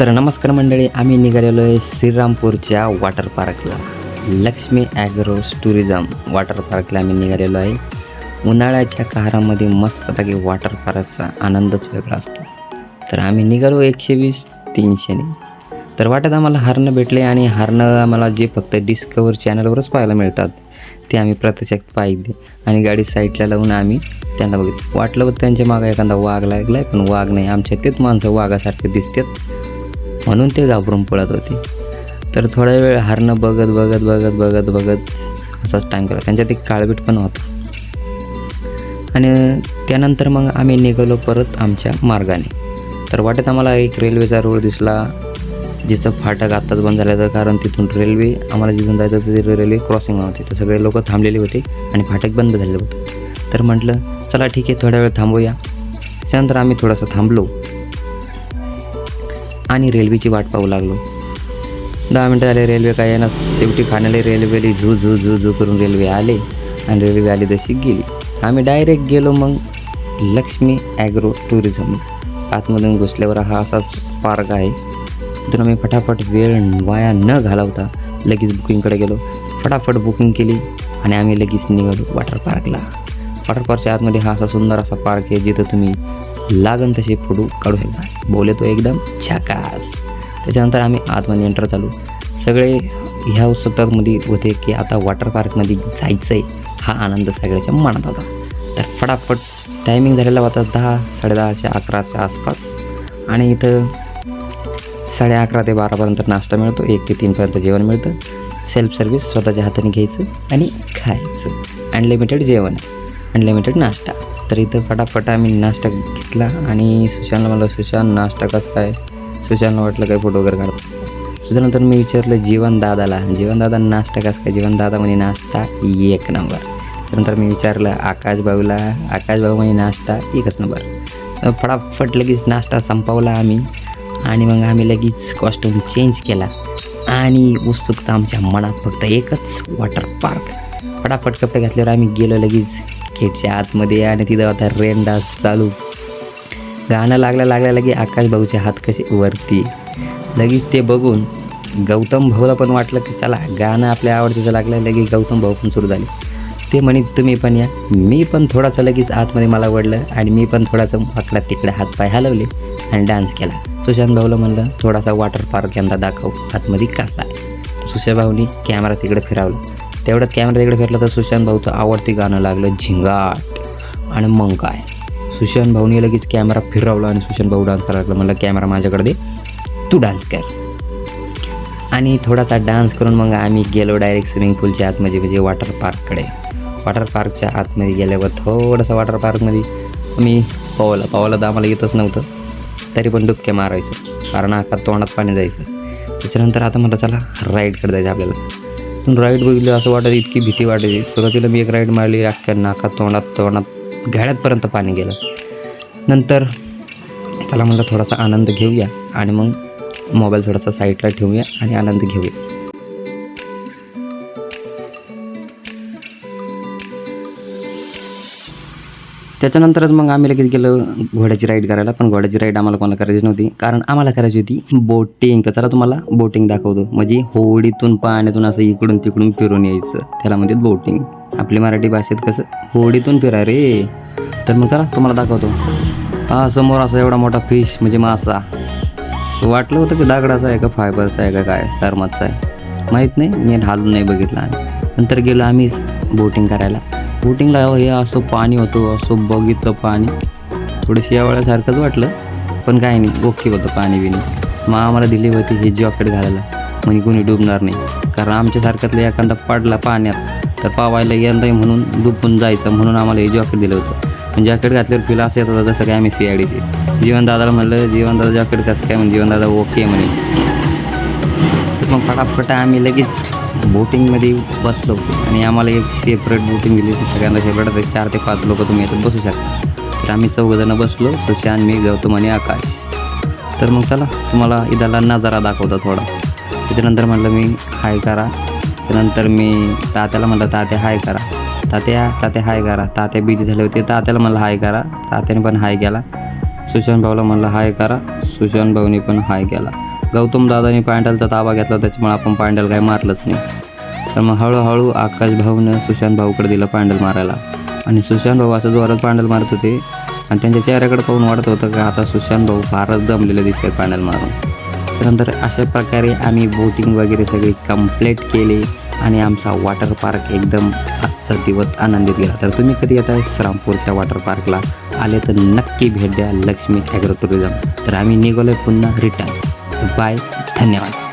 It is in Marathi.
तर नमस्कार मंडळी आम्ही निघालेलो आहे श्रीरामपूरच्या वॉटर पार्कला लक्ष्मी ॲग्रोस टुरिझम वॉटर पार्कला आम्ही निघालेलो आहे. उन्हाळ्याच्या कारामध्ये मस्तपैकी वॉटर पार्कचा आनंदच वेगळा असतो. तर आम्ही निघालो एकशे वीस तीनशेने तर वाटत आम्हाला हरणं भेटले आणि हरणं आम्हाला जे फक्त डिस्कवर चॅनलवरच पाहायला मिळतात ते आम्ही प्रत्यक्षात पाहिजे. आणि गाडी साईडला लावून आम्ही त्यांना बघितलं. वाटलं त्यांच्या मागं एखादा वाघ लागला आहे पण वाघ नाही. आमच्या तेच माणसं वाघासारखे दिसतात. म्हणून ते घाबरून पळत होते. तर थोडा वेळ हरणं बघत बघत बघत बघत बघत असाच टाईम केला. त्यांच्यात एक काळबीट पण होता. आणि त्यानंतर मग आम्ही निघालो परत आमच्या मार्गाने. तर वाटेत आम्हाला एक रेल्वेचा रोड दिसला जिथं फाटक आत्ताच बंद झालं कारण तिथून रेल्वे आम्हाला जिथून जायचं तिथे रेल्वे क्रॉसिंग होते. तर सगळे लोक थांबलेले होते आणि फाटक बंद झालेलं होतं. तर म्हटलं चला ठीक आहे थोड्या वेळ थांबूया. त्यानंतर आम्ही थोडंसं थांबलो. आणि रेल्वेची वाट पाहू लागलो. दहा मिनटं झाले रेल्वे काय येणार? शेवटी खाण्याला रेल्वेली झू झू झू झू करून रेल्वे आले आणि रेल्वे आली तशी गेली. आम्ही डायरेक्ट गेलो मग लक्ष्मी ॲग्रो टुरिझम आतमधून घुसल्यावर हा असाच पार्क आहे. तिथून आम्ही फटाफट वेळ वाया न घालवता लगेच बुकिंगकडे गेलो. फटाफट बुकिंग केली आणि आम्ही लगेच निघालो वॉटर पार्कला वॉटर पार्कच्या आतमध्ये हा असा सुंदर असा पार्क आहे जिथं तुम्ही लागन तसे फोटो काढू शकता. बोले तो एकदम झकास त्याच्यानंतर आम्ही आतमध्ये एंटर झालो सगळे ह्या उत्सुकतामध्ये होते की आता वॉटर पार्कमध्ये जायचं आहे हा आनंद सगळ्याच्या मनात होता. तर फटाफट टायमिंग झालेला होता दहा साडेदहाच्या अकराच्या आसपास. आणि इथं साडे अकरा ते बारापर्यंत नाश्ता मिळतो. एक ते तीनपर्यंत जेवण मिळतं. सेल्फ सर्व्हिस स्वतःच्या हाताने घ्यायचं आणि खायचं. अनलिमिटेड जेवण. अनलिमिटेड नाश्ता. तर इथं फटाफट आम्ही नाश्ता घेतला आणि सुशांतला म्हटलं सुशांत नाश्ता कसं आहे? सुशांतला वाटलं काही फोटो वगैरे काढतो. त्याच्यानंतर मी विचारलं जीवन दादाला. जीवन दादा नाश्ता कसं काय जीवन दादा नाश्ता एक नंबर. त्यानंतर मी विचारलं आकाश भाऊला आकाश भाऊ म्हणजे नाश्ता एकच नंबर. फटाफट लगेच नाश्ता संपवला आम्ही आणि मग आम्ही लगेच कॉस्ट्यूम चेंज केला आणि उत्सुकता आमच्या मनात फक्त एकच वॉटर पार्क फटाफट कपडे घातल्यावर आम्ही गेलो लगेच गेटच्या आतमध्ये आणि तिथं होता रेन डान्स चालू. गाणं लागल्या लागल्या लगे आकाश भाऊचे हात कसे वरती. लगेच ते बघून गौतम भाऊला पण वाटलं की चला गाणं आपल्या आवडतीचं लागलं लगेच गौतम भाऊ पण सुरू झाले. ते म्हणे तुम्ही पण या. मी पण थोडासा लगेच आतमध्ये मला वडलं आणि मी पण थोडासा वाकडा तिकडे हातपाय हलवले आणि डान्स केला. सुशांत भाऊला म्हणलं थोडासा वॉटर पार्क यंदा दाखव आतमध्ये कसा आहे? सुशांत भाऊनी कॅमेरा तिकडे फिरवला. तेवढ्यात कॅमेरा तिकडे फिरला तर सुशांत भाऊचं आवडती गाणं लागलं झिंगाट. आणि मग काय? सुशांत भाऊनी लगेच कॅमेरा फिरवला आणि सुशांत भाऊ डान्स करायला लागला. म्हणलं कॅमेरा माझ्याकडे दे. तू डान्स कर. आणि थोडासा डान्स करून मग आम्ही गेलो डायरेक्ट स्विमिंग पूलच्या आतमध्ये म्हणजे वॉटर पार्ककडे वॉटर पार्कच्या आतमध्ये गेल्यावर थोडंसं वॉटर पार्कमध्ये आम्ही पावलं. पावलं तर आम्हाला येतच नव्हतं. तरी पण डुबक्या मारायचं. कारण आता तोंडात पाणी जायचं. त्याच्यानंतर आता म्हटलं चला राईडकडे जायचं आपल्याला. पण राईड बघितलं असं वाटत इतकी भीती वाटायची. सुरुवातीला मी एक राईड मारली अख्ख्या नाकात तोंडात तोंडात घाड्यातपर्यंत पाणी गेलं. नंतर त्याला म्हटलं थोडासा आनंद घेऊया आणि मग मोबाईल थोडासा साईडला ठेवूया आणि आनंद घेऊया. त्याच्यानंतरच मग आम्ही लगेच गेलो घोड्याची राईड करायला. पण घोड्याची राईड आम्हाला कोणाला करायची नव्हती. कारण आम्हाला करायची होती बोटिंग तर चला तुम्हाला बोटिंग दाखवतो. म्हणजे होडीतून पाण्यातून असं इकडून तिकडून फिरून यायचं. त्याला म्हणतात बोटिंग आपली मराठी भाषेत कसं? होडीतून फिरा रे. तर मग चला तुम्हाला दाखवतो. हा समोर असा एवढा मोठा फिश म्हणजे मासा. वाटलं होतं की दागडाचा आहे का फायबरचा आहे का काय चारमाचा आहे. माहीत नाही. मी हालून नाही बघितला नंतर गेलो आम्ही बोटिंग करायला. बोटिंगला हे असं पाणी होतं असं बघितलं पाणी. थोडंसं या वेळासारखंच वाटलं पण काही नाही ओके होतं पाणी बिणी. मग आम्हाला दिली होती हे जॉकेट घालायला. म्हणजे कोणी डुबणार नाही. कारण आमच्यासारख्यातलं एखादा पडला पाण्यात तर पावायला येणार नाही म्हणून डुबून जायचं म्हणून आम्हाला हे जॉकेट दिलं होतं. पण जॅकेट घातल्यावर फिला असं येत होतं जसं काय आम्ही सी आय डीचे जीवनदादाला म्हणलं जीवनदादा जॅकेट कसं काय? म्हणजे जीवनदादा ओके म्हणे. मग फटाफट आम्ही लगेच बोटिंगमध्ये बसलो आणि आम्हाला एक सेपरेट बोटिंग दिली होती. सगळ्यांना सेपरेट तर चार ते पाच लोक तुम्ही याच्यात बसू शकता. तर आम्ही चौघजणं बसलो. सुशांत मी गौतम आणि आकाश. तर मग चला तुम्हाला इदाला नजारा दाखवता थोडा. त्याच्यानंतर म्हटलं मी हाय करा. त्यानंतर मी तात्याला म्हटलं तात्या हाय करा. तात्या तात्या हाय करा. तात्या बिझी झाले होते. तात्याला म्हणलं हाय करा. तात्याने पण हाय केला. सुशांत भाऊला म्हणलं हाय करा. सुशांत भाऊनी पण हाय केला. गौतम दादाने पांडलचा ताबा घेतला त्याच्यामुळे आपण पांडल काय मारलंच नाही. तर मग हळूहळू आकाश भाऊनं सुशांत भाऊकडे दिलं पांडल मारायला. आणि सुशांत भाऊ असं जोरात पांडल मारत होते. आणि त्यांच्या चेहऱ्याकडे पाहून वाटत होतं की आता सुशांत भाऊ फारच दमलेले दिसतात पांडल मारून. त्यानंतर अशा प्रकारे आम्ही बोटिंग वगैरे सगळे कंप्लीट केले आणि आमचा वॉटर पार्क एकदम आजचा दिवस आनंदित गेला. तर तुम्ही कधी येताय श्रामपूरच्या वॉटर पार्कला आले तर नक्की भेट द्या लक्ष्मी ॲग्रो टुरिझम तर आम्ही निघालोय पुन्हा रिटर्न बाय. धन्यवाद.